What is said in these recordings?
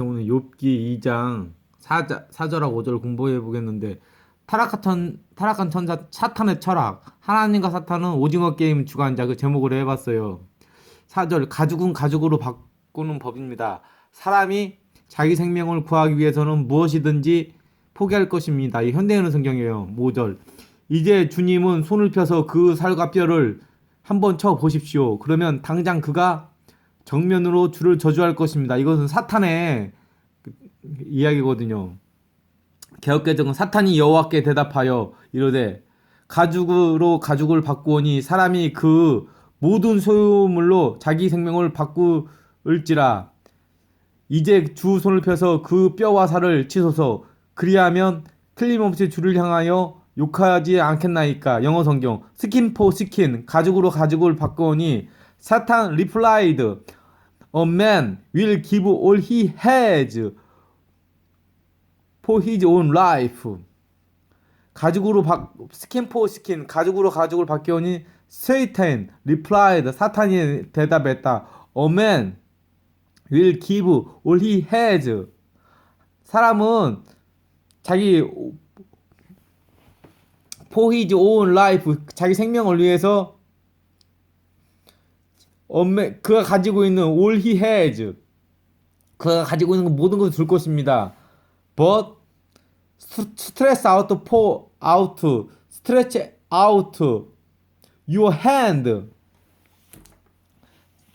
오늘 욥기 2장 4자, 4절하고 5절 공부해 보겠는데 타락한 타락한 천사 사탄의 철학 하나님과 사탄은 오징어 게임 주관자 그 제목으로 해봤어요. 4절 가죽은 가죽으로 바꾸는 법입니다. 사람이 자기 생명을 구하기 위해서는 무엇이든지 포기할 것입니다. 이 현대인의 성경이에요. 5절 이제 주님은 손을 펴서 그 살과 뼈를 한번 쳐 보십시오. 그러면 당장 그가 정면으로 주를 저주할 것입니다. 이것은 사탄의 그 이야기거든요. 개혁개정은 사탄이 여호와께 대답하여 이르되 가죽으로 가죽을 바꾸오니 사람이 그 모든 소유물로 자기 생명을 바꾸을지라. 이제 주 손을 펴서 그 뼈와 살을 치소서. 그리하면 틀림없이 주를 향하여 욕하지 않겠나이까. 영어 성경. 스킨 포 스킨. 가죽으로 가죽을 바꾸오니 사탄 replied a man will give all he has for his own life 가죽으로 바, 스킨 포 스킨 가죽으로 가죽을 바뀌오니 Satan replied 사탄이 대답했다 a man will give all he has 사람은 자기 for his own life 자기 생명을 위해서 엄매 그가 가지고 있는 all he has 그가 가지고 있는 모든 것을 줄 것입니다. But stress out for out stretch out your hand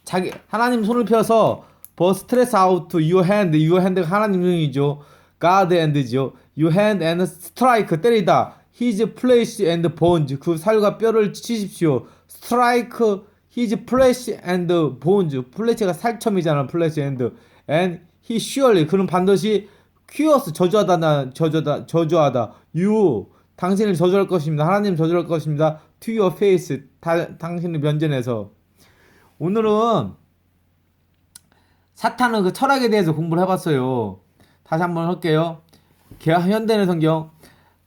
자기 하나님 손을 펴서 but stress out your hand your hand가 하나님 손이죠. God hand죠. your hand and strike 때리다 his flesh and bones 그 살과 뼈를 치십시오. strike his flesh and bones. 플래시가 살점이잖아 플래시 and. And he surely 그는 반드시 큐어스 저주하다 저주하다 저주하다. You 당신을 저주할 것입니다. 하나님 저주할 것입니다. To your face 다, 당신을 면전해서. 오늘은 사탄은 그 철학에 대해서 공부를 해봤어요. 다시 한번 할게요. 개화 현대의 성경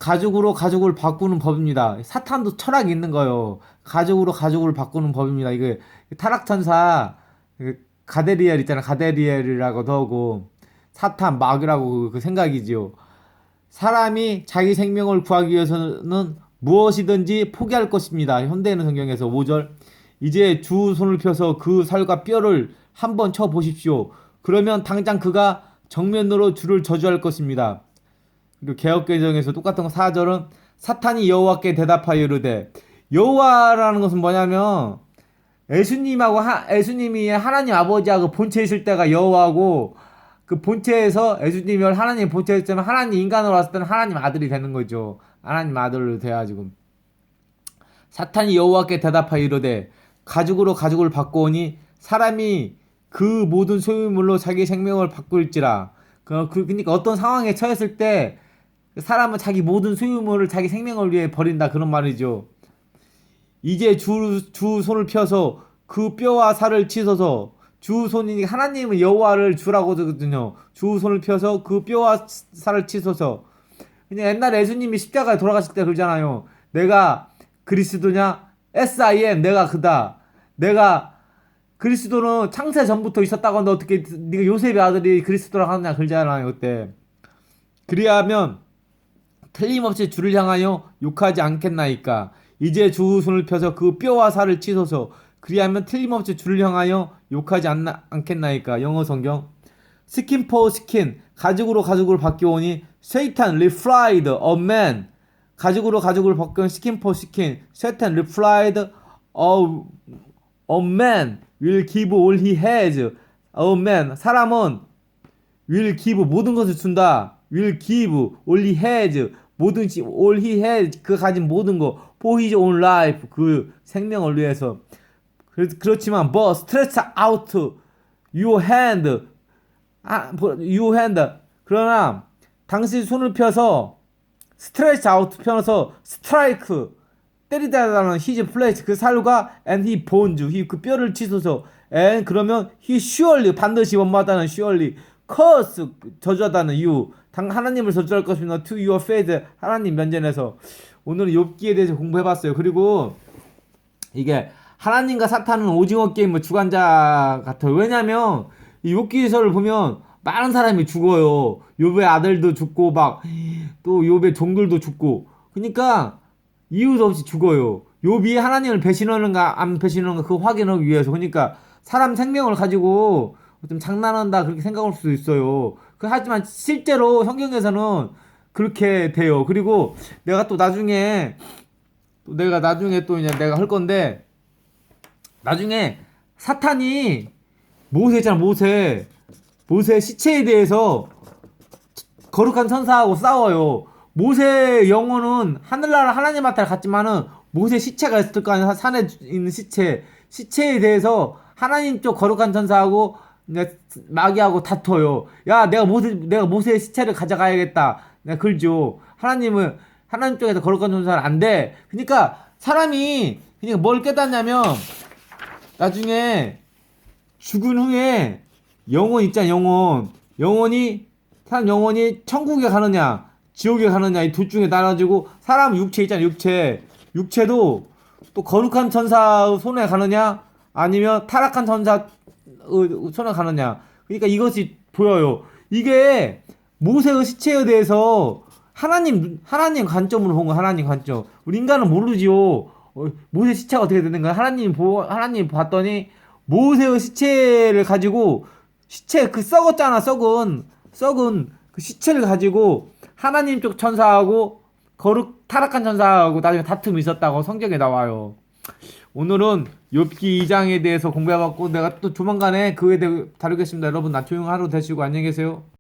가죽으로 가죽을 바꾸는 법입니다. 사탄도 철학이 있는 거예요. 가죽으로 가죽을 바꾸는 법입니다. 이게 타락천사 그 가데리엘 있잖아. 가데리엘이라고도 하고 사탄 마귀라고 그 생각이지요. 사람이 자기 생명을 구하기 위해서는 무엇이든지 포기할 것입니다. 현대인의 성경에서 5절 이제 주 손을 펴서 그 살과 뼈를 한번 쳐 보십시오. 그러면 당장 그가 정면으로 주를 저주할 것입니다. 그리고 개혁개정에서 똑같은 거 4절은 사탄이 여호와께 대답하여 이르되 여호와라는 것은 뭐냐면 예수님하고 하, 예수님이 하나님 아버지하고 본체 있을 때가 여호와고 그 본체에서 예수님이 하나님 있을 때는 하나님 인간으로 왔을 때는 하나님 아들이 되는 거죠. 하나님 아들로 돼가지고 사탄이 여호와께 대답하여 이르되 가죽으로 가죽을 바꾸오니 사람이 그 모든 소유물로 자기 생명을 바꿀지라 그, 그, 그러니까 어떤 상황에 처했을 때 사람은 자기 모든 소유물을 자기 생명을 위해 버린다 그런 말이죠. 이제 주, 주 손을 펴서 그 뼈와 살을 치소서 주 손이 하나님은 여호와를 주라고 하거든요. 주 손을 펴서 그 뼈와 살을 치소서. 그냥 옛날에 예수님이 십자가에 돌아가실 때 그러잖아요. 내가 그리스도냐? S.I.M. 내가 그다. 내가 그리스도는 창세 전부터 있었다고 하는데 어떻게 네가 요셉의 아들이 그리스도라고 하느냐 그러잖아요 그때. 그리하면 틀림없이 주를 향하여 욕하지 않겠나이까. 이제 주 손을 펴서 그 뼈와 살을 치소서. 그리하면 틀림없이 주를 향하여 욕하지 않나, 않겠나이까. 영어 성경. 스킨 포 스킨. 가죽으로 가죽을 바뀌오니 세이탄 리프라이드 어 맨. 가죽으로 가죽을 바뀌온 스킨 포 스킨. 세이탄 리프라이드 어 man will give all he has. Man 사람은 will give 모든 것을 준다. Will give he has 모든 시 all he has 그 가진 모든 거 for his own life 그 생명을 위해서 그렇, 그렇지만 but stretch out your hand 아, your hand 그러나 당신 손을 펴서 stretch out 펴서 strike 때리다라는 his flesh 그 살과 and he bones he 그 뼈를 치소서 and 그러면 he surely 반드시 원마다는 surely curse 저주하다는 you 당 하나님을 저주할 것입니다. To your face 하나님 면전에서 오늘은 욥기에 대해서 공부해봤어요. 그리고 이게 하나님과 사탄은 오징어 게임 뭐 주관자 같아요. 왜냐면 이 욥기서를 보면 많은 사람이 죽어요. 욥의 아들도 죽고 막 또 욥의 종들도 죽고. 그러니까 이유도 없이 죽어요. 욥이 하나님을 배신하는가 안 배신하는가 그 확인하기 위해서. 그러니까 사람 생명을 가지고 좀 장난한다 그렇게 생각할 수도 있어요. 그 하지만 실제로 성경에서는 그렇게 돼요. 그리고 내가 또 나중에 또 내가 나중에 또 이제 내가 할 건데 나중에 사탄이 모세 있잖아 모세 모세 시체에 대해서 거룩한 천사하고 싸워요. 모세 영혼은 하늘나라 하나님 앞에 갔지만은 모세 시체가 있을 거 아니야 산에 있는 시체 시체에 대해서 하나님 쪽 거룩한 천사하고 마귀하고 다퉈요. 야 내가 모세 내가 모세의 시체를 가져가야겠다. 내가 글죠. 하나님은 하나님 쪽에서 거룩한 천사는 안 돼. 그러니까 사람이 그냥 뭘 깨닫냐면 나중에 죽은 후에 영혼 있잖아 영혼 영혼이 사람 영혼이 천국에 가느냐 지옥에 가느냐 이 둘 중에 나눠지고 사람 육체 있잖아 육체 육체도 또 거룩한 천사 손에 가느냐 아니면 타락한 천사 어, 손에 가느냐. 그러니까 이것이 보여요. 이게 모세의 시체에 대해서 하나님 하나님 관점으로 본 거 하나님 관점. 우리 인간은 모르지요. 어, 모세 시체가 어떻게 되는가 하나님 보 하나님 봤더니 모세의 시체를 가지고 시체 그 썩었잖아 썩은. 썩은 그 시체를 가지고 하나님 쪽 천사하고 거룩 타락한 천사하고 나중에 다툼이 있었다고 성경에 나와요. 오늘은 욥기 2장에 대해서 공부해봤고 내가 또 조만간에 그에 대해 다루겠습니다. 여러분 나 조용히 하루 되시고 안녕히 계세요.